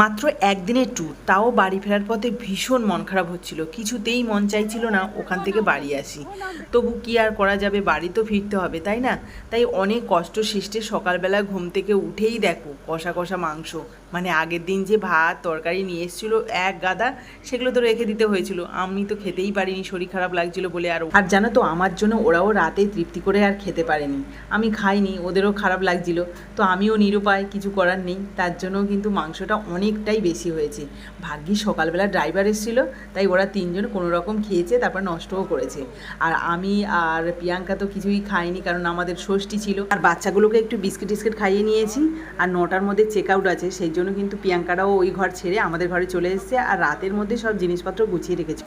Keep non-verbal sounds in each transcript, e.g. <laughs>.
মাত্র একদিনের ট্যুর তাও বাড়ি ফেরার পথে ভীষণ মন খারাপ হচ্ছিল। কিছুতেই মন চাইছিল না ওখান থেকে বাড়ি আসি। তবু কি আর করা যাবে, বাড়ি তো ফিরতে হবে, তাই না? তাই অনেক কষ্ট সৃষ্টে সকালবেলা ঘুম থেকে উঠেই দেখো, কষা কষা মাংস। মানে আগের দিন যে ভাত, তরকারি নিয়ে এসেছিল এক গাদা, সেগুলো তো রেখে দিতে হয়েছিল। আমি তো খেতেই পারিনি, শরীর খারাপ লাগছিল বলে আর। আর জানো তো, আমার জন্য ওরাও রাতে তৃপ্তি করে আর খেতে পারেনি। আমি খাইনি, ওদেরও খারাপ লাগছিল। তো আমিও নিরুপায়, কিছু করার নেই। তার জন্য কিন্তু মাংসটা অনেকটাই বেশি হয়েছে। ভাগ্যি সকালবেলা ড্রাইভার এসেছিল তাই ওরা তিনজন কোনো রকম খেয়েছে তারপর নষ্টও করেছে। আর আমি আর প্রিয়াঙ্কা তো কিছুই খাইনি কারণ আমাদের ষষ্ঠী ছিল। আর বাচ্চাগুলোকে একটু বিস্কিট টিস্কিট খাইয়ে নিয়েছি আর নটার মধ্যে চেক আউট আছে সেই জন্য কিন্তু প্রিয়াঙ্কারাও ওই ঘর ছেড়ে আমাদের ঘরে চলে এসেছে আর রাতের মধ্যে সব জিনিসপত্র গুছিয়ে রেখেছে।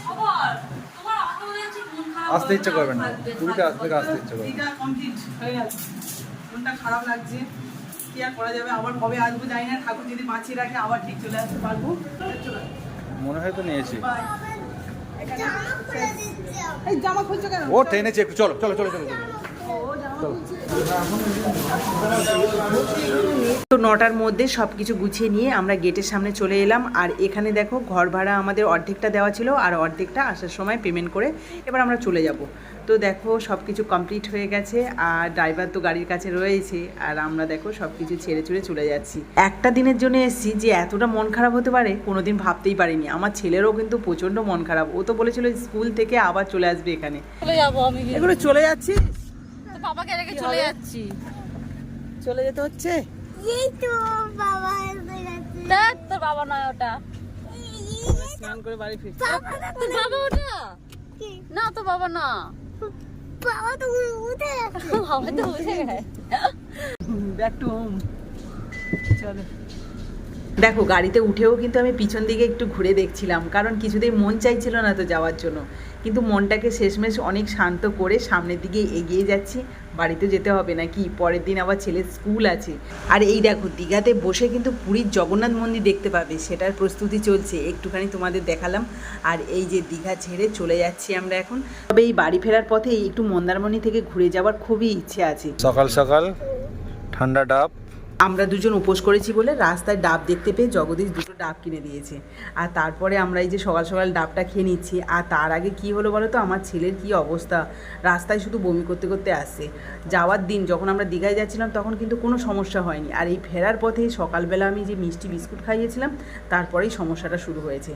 সবার তোমার অত হয়েছে মন খারাপ আসতে ইচ্ছে করবে না। পুরীতে আসতে আসতে আসতে ইচ্ছে করবে কমপ্লিট হয়ে মনটা খারাপ লাগছে। কি আর করা যাবে? আবার কবে আসব জানি না। ঠাকুর যদি বাঁচিয়ে রাখে আবার ঠিক চলে আসতে পারব। মনে হয় তো নিয়েছি। এই জামা খুলছো কেন? ও টেনেছি। একটু চলো চলো চলো চলো চলো। তো নটার মধ্যে সব কিছু গুছিয়ে নিয়ে আমরা গেটের সামনে চলে এলাম। আর এখানে দেখো ঘর ভাড়া আমাদের অর্ধেকটা দেওয়া ছিল আর অর্ধেকটা আসার সময় পেমেন্ট করে এবার আমরা চলে যাব। তো দেখো সব কিছু কমপ্লিট হয়ে গেছে আর ড্রাইভার তো গাড়ির কাছে রয়েছে আর আমরা দেখো সব কিছু ছেড়ে ছুড়ে চলে যাচ্ছি। একটা দিনের জন্য এসেছি যে এতটা মন খারাপ হতে পারে কোনোদিন ভাবতেই পারিনি। আমার ছেলেরও কিন্তু প্রচণ্ড মন খারাপ। ও তো বলেছিল স্কুল থেকে আবার চলে আসবে এখানে। চলে যাব আমি। এগুলো চলে যাচ্ছি তো বাবাকে রেখে চলে যাচ্ছি। চলে যেতে হচ্ছে? এই তো বাবা এসে গেছে। দেখ তোর বাবা নয় ওটা। স্নান করে বাড়ি ফিরছি। তোর বাবা ওটা? না তো বাবা না। বাবা তো উঠে গেছে। <laughs> বাবা তো বুঝে গেছে। ব্যাক টু হোম চলো। দেখো গাড়িতে উঠেও কিন্তু আমি পিছন দিকে একটু ঘুরে দেখছিলাম কারণ কিছুতেই মন চাইছিল না তো যাওয়ার জন্য। কিন্তু মনটাকে শেষমেশ অনেক শান্ত করে সামনের দিকে এগিয়ে যাচ্ছি। বাড়িতে যেতে হবে নাকি? পরের দিন আবার ছেলের স্কুল আছে। আর এই দেখো, দীঘাতে বসে কিন্তু পুরীর জগন্নাথ মন্দির দেখতে পাবে। সেটার প্রস্তুতি চলছে। একটুখানি তোমাদের দেখালাম। আর এই যে দীঘা ছেড়ে চলে যাচ্ছি আমরা এখন। তবে এই বাড়ি ফেরার পথে একটু মন্দারমণি থেকে ঘুরে যাওয়ার খুবই ইচ্ছে আছে। সকাল সকাল, ঠান্ডা ডাব। আমরা দুজন উপোস করেছি বলে রাস্তায় ডাব দেখতে পেয়ে জগদীশ দুটো ডাব কিনে দিয়েছে। আর তারপরে আমরা এই যে সকাল সকাল ডাবটা খেয়ে নিচ্ছি, আর তার আগে কি হলো বলো তো আমার ছেলের কি অবস্থা? রাস্তায় শুধু বমি করতে করতে আসছে। যাওয়ার দিন যখন আমরা দীঘায় যাচ্ছিলাম তখন কিন্তু কোনো সমস্যা হয়নি। আর এই ফেরার পথে সকালবেলা আমি যে মিষ্টি বিস্কুট খাইয়েছিলাম, তারপরেই সমস্যাটা শুরু হয়েছে।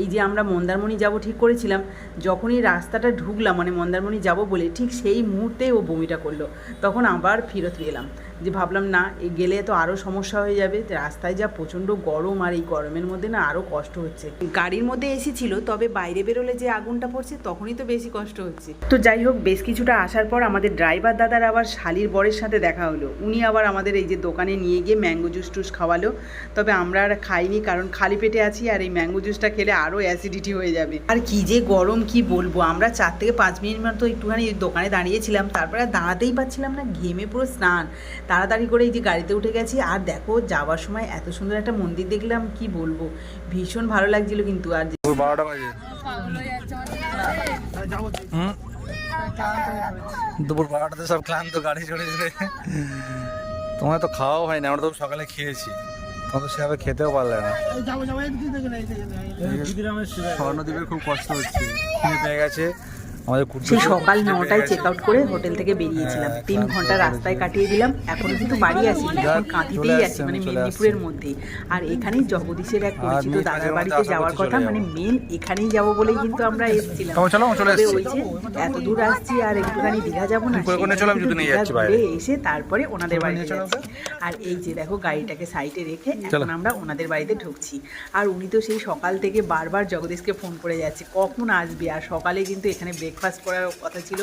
এই যে আমরা মন্দারমণি যাব ঠিক করেছিলাম, যখনই রাস্তাটা ঢুকলাম মানে মন্দারমণি যাব বলে ঠিক সেই মুহূর্তে ও বমিটা করল। তখন আবার ফেরত এলাম। যে ভাবলাম, না এই গেলে তো আরও সমস্যা হয়ে যাবে। রাস্তায় যা প্রচণ্ড গরম আর এই গরমের মধ্যে না আরও কষ্ট হচ্ছে। গাড়ির মধ্যে এসি ছিল, তবে বাইরে বেরোলে যে আগুনটা পড়ছে, তখনই তো বেশি কষ্ট হচ্ছে। তো যাই হোক, বেশ কিছুটা আসার পর আমাদের ড্রাইভার দাদার আবার শালির বরের সাথে দেখা হলো। উনি আবার আমাদের এই যে দোকানে নিয়ে গিয়ে ম্যাঙ্গো জুস টুস খাওয়ালো। তবে আমরা আর খাইনি, কারণ খালি পেটে আছি আর এই ম্যাঙ্গো জুসটা খেলে আরও অ্যাসিডিটি হয়ে যাবে। আর কি যে গরম, কি বলব? আমরা চার থেকে পাঁচ মিনিট মতো একটুখানি দোকানে দাঁড়িয়েছিলাম। তারপরে দাঁড়াতেই পারছিলাম না, ঘেমে পুরো স্নান। তাড়াতাড়ি করে এই যে গাড়িতে উঠে গেছি আর দেখো যাওয়ার সময় এত সুন্দর একটা মন্দির দেখলাম কি বলব ভীষণ ভালো লাগছিল কিন্তু আর দুপুর বারোটা বাজে হুম? দুপুর বারোটাতে সব ক্লান্ত গাড়ি চড়ে চড়ে তোমার তো খাওয়াও হয় না আমরা তো সকালে খেয়েছি তোমার সেভাবে খেতেও পারলে না স্বর্ণদ্বীপের খুব কষ্ট হচ্ছে পেয়ে গেছে সেই সকাল নটায় চেক আউট করে হোটেল থেকে বেরিয়েছিলাম। হ্যাঁ, তিন ঘণ্টা রাস্তায় কাটিয়ে দিলাম। এখনও কিন্তু বাড়ি আসি এখন কাঁথিতেই আছি মানে মেদিনীপুরের মধ্যে। আর এখানেই জগদীশের এক পরিচিত দাদার বাড়িতে যাওয়ার কথা মানে মেন এখানেই যাব বলেই কিন্তু আমরা এসেছিলাম। এত দূর আসছি আর একটুখানি দীঘা যাব না এসে তারপরে ওনাদের বাড়িতে যাচ্ছি। আর এই যে দেখো গাড়িটাকে সাইডে রেখে এখন আমরা ওনাদের বাড়িতে ঢুকছি। আর উনি তো সেই সকাল থেকে বারবার জগদীশকে ফোন করে যাচ্ছে কখন আসবে? আর সকালে কিন্তু এখানে ব্রেকফাস্ট করার কথা ছিল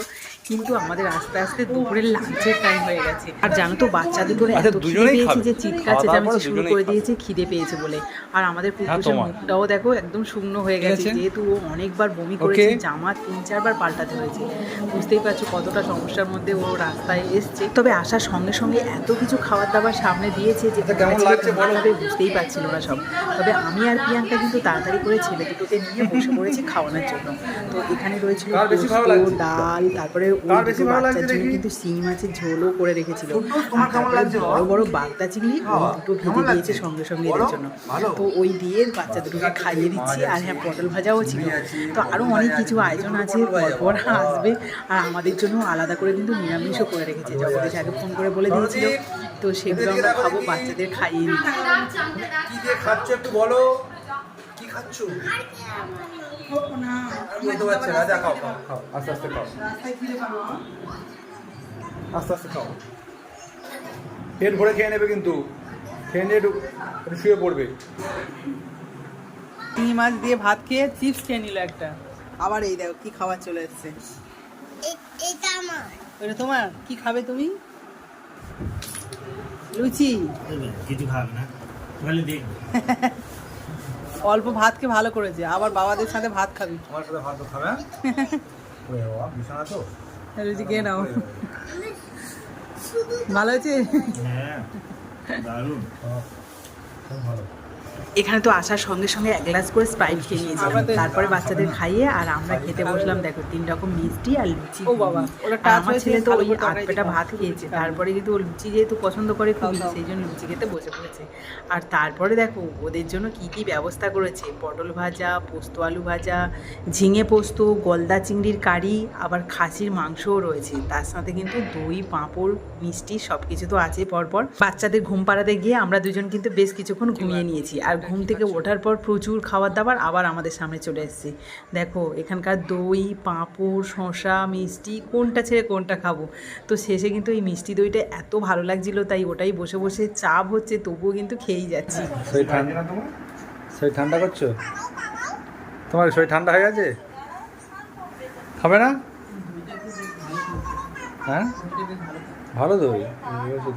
কিন্তু আমাদের আস্তে আস্তে দুপুরের লাঞ্চের টাইম হয়ে গেছে। আর জানো তো বাচ্চা দুটোর আচ্ছা, এত খিদে পেয়েছে যে চিৎকার চেঁচামেচি শুরু করে। দিয়েছে খিদে পেয়েছে বলে। আর আমাদের পুকুরের মুখটাও দেখো একদম শুকনো হয়ে গেছে যেহেতু ও অনেকবার বমি করেছে জামা তিন চারবার পাল্টাতে হয়েছে। বুঝতেই পারছ কতটা সমস্যার মধ্যে ও রাস্তায় এসছে। তবে আসার সঙ্গে সঙ্গে এত কিছু খাবার দাবার সামনে দিয়েছে যে আচ্ছা, বুঝতেই পারছিল না সব। তবে আমি আর প্রিয়াঙ্কা কিন্তু তাড়াতাড়ি করে ছেলে দুটোকে নিয়ে বসে পড়েছি খাওয়ানোর জন্য। তো এখানে রয়েছিল কার বেশি বেশি ভালো লাগছে? ডাল তারপরে ওই বেশি ভালো বাচ্চার লাগছে জন্য দেখি? কিন্তু শিঙি মাছের ঝোলও করে রেখেছিল। তোমার আর কেমন তারপরে লাগছে? বড় বড় বাগদা চিংড়ি দুটো কেমন ভেজে দিয়েছে সঙ্গে সঙ্গে এদের জন্য। তো ওই দিয়ে বাচ্চা দুটোকে খাইয়ে দিচ্ছি আর হ্যাঁ পটল ভাজাও ছিল। তো আরও অনেক কিছু আয়োজন আছে পরপর আসবে আর আমাদের জন্য আলাদা করে কিন্তু নিরামিষও করে রেখেছে। জগদীশ আগে ফোন করে বলে দিয়েছিল তো সেগুলো আমরা খাব বাচ্চাদের খাইয়ে দিই। কি খাচ্ছ একটু বলো। কি খাচ্ছ? বলতে পারছি না যা খাও খাও খাও আস্তে আস্তে খাও। আস্তে আস্তে খাও। পেট ভরে খেয়ে নেবে কিন্তু। খেয়ে নিয়ে শুয়ে পড়বে। শিঙি মাছ দিয়ে ভাত খেয়ে চিপস খেয়ে নিল একটা। আবার এই দেখো কি খাবার চলে এসছে। এটা আমার। ওটা তোমার? কি খাবে তুমি? লুচি। কিছু খাবে না। খালি দেখবে। <laughs> অল্প ভাত ভাতকে ভালো করেছে আবার বাবাদের সাথে ভাত খাবি। আমার সাথে ভাত খাবে? হ্যাঁ? <laughs> ওরে বাবা, বিছানা তো? লুচি খেয়ে নাও। ভালো আছে <laughs> হ্যাঁ দারুণ। খুব ভালো। এখানে তো আসার সঙ্গে সঙ্গে এক গ্লাস করে স্প্রাইট খেয়ে নিয়েছিলাম। তারপরে বাচ্চাদের খাইয়ে আর আমরা খেতে বসলাম দেখো তিন রকম মিষ্টি আর লুচি। আমার ছেলে তো ওই আধ পেটা ভাত খেয়েছে তারপরে কিন্তু ও লুচি যেহেতু পছন্দ করে খুবই সেই জন্য লুচি খেতে বসে পড়েছে। আর তারপরে দেখো ওদের জন্য কি কি ব্যবস্থা করেছে? পটল ভাজা পোস্ত আলু ভাজা ঝিঙে পোস্ত গলদা চিংড়ির কারি আবার খাসির মাংসও রয়েছে। তার সাথে কিন্তু দই পাঁপড় মিষ্টি সব কিছু তো আছে পরপর। বাচ্চাদের ঘুম পাড়াতে গিয়ে আমরা দুজন কিন্তু বেশ কিছুক্ষণ ঘুমিয়ে নিয়েছি। আর ঘুম থেকে ওঠার পর প্রচুর খাবার দাবার আবার আমাদের সামনে চলে এসেছে। দেখো এখানকার দই পাঁপড় শসা মিষ্টি কোনটা ছেড়ে কোনটা খাব? তো শেষে কিন্তু এই মিষ্টি দইটা এত ভালো লাগছিল তাই ওটাই বসে বসে চাপ হচ্ছে তবুও কিন্তু খেয়েই যাচ্ছি। শরীর ঠান্ডা শরীর ঠান্ডা করছ? তোমার শরীর ঠান্ডা হয়ে গেছে? খাবে না? হ্যাঁ? ভালো দই।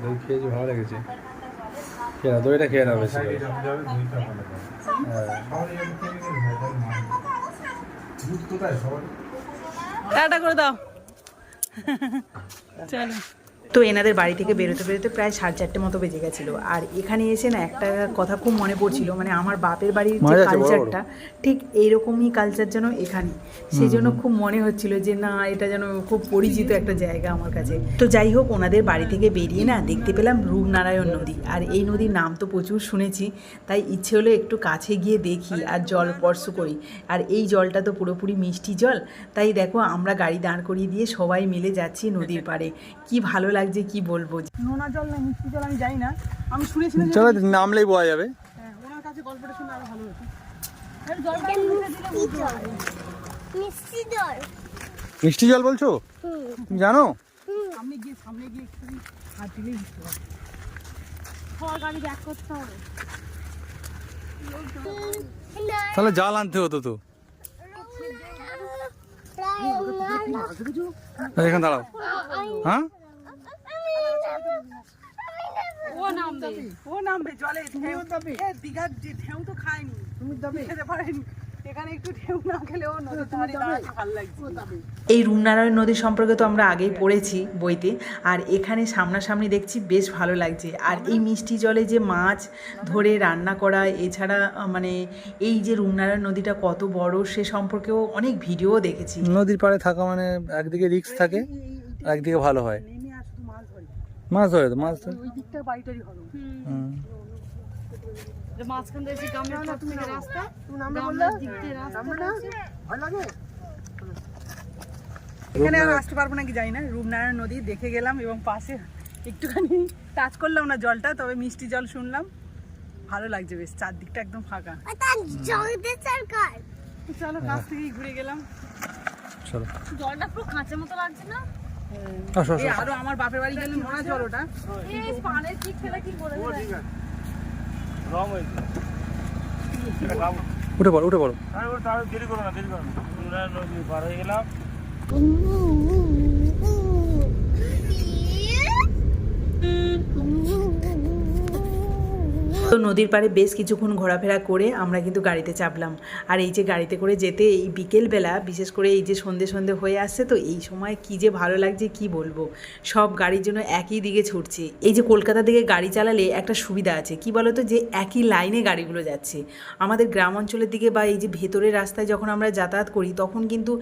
দই খেয়েছি ভালো লেগেছে। খেয়ে দইটা খেয়ে নাও বেশি হ্যাঁ টাটা করে দাও। <laughs> চলো। তো এনাদের বাড়ি থেকে বেরোতে বেরোতে প্রায় সাড়ে চারটে মতো বেজে গেছিল। আর এখানে এসে না একটা কথা খুব মনে পড়ছিল মানে আমার বাপের বাড়ির যে। কালচারটা ঠিক এইরকমই কালচার যেন এখানে। সেই জন্য খুব মনে হচ্ছিল যে না এটা যেন খুব পরিচিত একটা জায়গা আমার কাছে। তো যাই হোক ওনাদের বাড়ি থেকে বেরিয়ে না দেখতে পেলাম রূপনারায়ণ নদী। আর এই নদীর নাম তো প্রচুর শুনেছি তাই ইচ্ছে হলো একটু কাছে গিয়ে দেখি আর জল স্পর্শ করি। আর এই জলটা তো পুরোপুরি মিষ্টি জল তাই দেখো আমরা গাড়ি দাঁড় করিয়ে দিয়ে সবাই মিলে যাচ্ছি নদীর পাড়ে। কি ভালো লাগছে কি বলব? নোনা জল না মিষ্টি জল আমি জানি না। আমি শুনেছিলাম চলো নামলেই বোয়া যাবে। হ্যাঁ, ওনার কাছে গল্পটা শুনে আরও ভালো হতো। মিষ্টি জল। মিষ্টি জল। বলছো? তুমি জানো? সামনে গিয়ে সামনে গিয়ে একটু হাত দিলেই গাড়ি ব্যাক করতে হবে। তাহলে জাল আনতে হতো তো। এখানে দাঁড়াও। হ্যাঁ? ও নামবে ও নামবে জলে ঢেউ। এ, দীঘার ঢেউ তো খায়নি তুমি দাবে। খেতে পারেনি। এখানে একটু ঢেউ না খেলেও নদীর ধারে দাঁড়াতে ভালো লাগছে। এই রূপনারায়ণ নদী সম্পর্কে তো আমরা আগেই পড়েছি বইতে আর এখানে সামনাসামনি দেখছি বেশ ভালো লাগছে। আর এই মিষ্টি জলে যে মাছ ধরে রান্না করা এছাড়া মানে এই যে রূপনারায়ণ নদীটা কত বড় সে সম্পর্কেও অনেক ভিডিও দেখেছি। নদীর পাড়ে থাকা মানে একদিকে রিস্ক থাকে একদিকে ভালো হয় নেমে আর শুধু মাছ ধরে মাছ ধরে তো মাছ ধরে। ওই দিকটা হলো হুম। যে মাঝখান থেকে রাস্তা দিক দিয়ে রাস্তা আছে। এখানে আর আসতে পারব নাকি জানি না রূপনারায়ণ নদী দেখে গেলাম এবং পাশে একটুখানি টাচ করলাম না জলটা তবে মিষ্টি জল শুনলাম। ভালো লাগছে বেশ চারদিকটা একদম ফাঁকা। চলো কাছ থেকেই ঘুরে গেলাম। চলো। জলটা পুরো কাঁচের মতো লাগছে না? আরও আমার বাপের বাড়ি গেলে মনে জল ওটা এই পানের কি খেলে কি করে রং হয়েছে উঠে পড়ো উঠে পড়ো আরে ওটা আর দেরি করো না দেরি করো না নদী পার হয়ে গেলাম তো নদীর পাড়ে বেশ কিছুক্ষণ ঘোরাফেরা করে আমরা কিন্তু গাড়িতে চাপলাম। আর এই যে গাড়িতে করে যেতে এই বিকেলবেলা, বিশেষ করে এই যে সন্ধে সন্ধে হয়ে আসছে, তো এই সময় কি যে ভালো লাগছে কি বলব? সব গাড়ির জন্য একই দিকে ছুটছে। এই যে কলকাতা থেকে গাড়ি চালালে একটা সুবিধা আছে। কি বলতো? যে একই লাইনে গাড়িগুলো যাচ্ছে। আমাদের গ্রাম অঞ্চলের দিকে বা এই যে ভেতরের রাস্তায় যখন আমরা যাতায়াত করি, তখন কিন্তু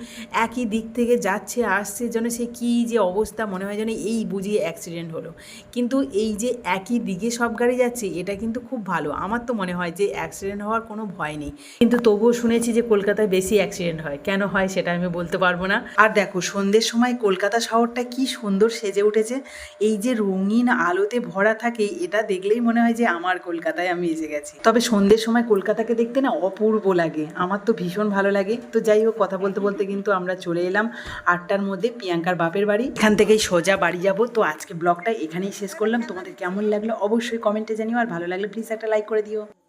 একই দিক থেকে যাচ্ছে, আসছে, যেন সে কী যে অবস্থা, মনে হয় যেন এই বুঝিয়ে অ্যাক্সিডেন্ট হলো। কিন্তু এই যে একই দিকে সব গাড়ি যাচ্ছে, এটা কিন্তু খুব ভালো। আমার তো মনে হয় যে অ্যাক্সিডেন্ট হওয়ার কোনো ভয় নেই। কিন্তু তবুও শুনেছি যে কলকাতায় বেশি অ্যাক্সিডেন্ট হয়। কেন হয় সেটা আমি বলতে পারব না। আর দেখো, সন্ধ্যের সময় কলকাতা শহরটা কি সুন্দর সেজে উঠেছে। এই যে রঙিন আলোতে ভরা থাকে, এটা দেখলেই মনে হয় যে আমার কলকাতায় আমি এসে গেছি। তবে সন্ধ্যের সময় কলকাতাকে দেখতে না অপূর্ব লাগে। আমার তো ভীষণ ভালো লাগে। তো যাই হোক, কথা বলতে বলতে কিন্তু আমরা চলে এলাম আটটার মধ্যে প্রিয়াঙ্কার বাপের বাড়ি। এখান থেকেই সোজা বাড়ি যাব। তো আজকে ব্লগটা এখানেই শেষ করলাম। তোমাদের কেমন লাগল অবশ্যই কমেন্টে জানিও। আর ভালো লাগলে প্লিজ একটা লাইক করে দিও।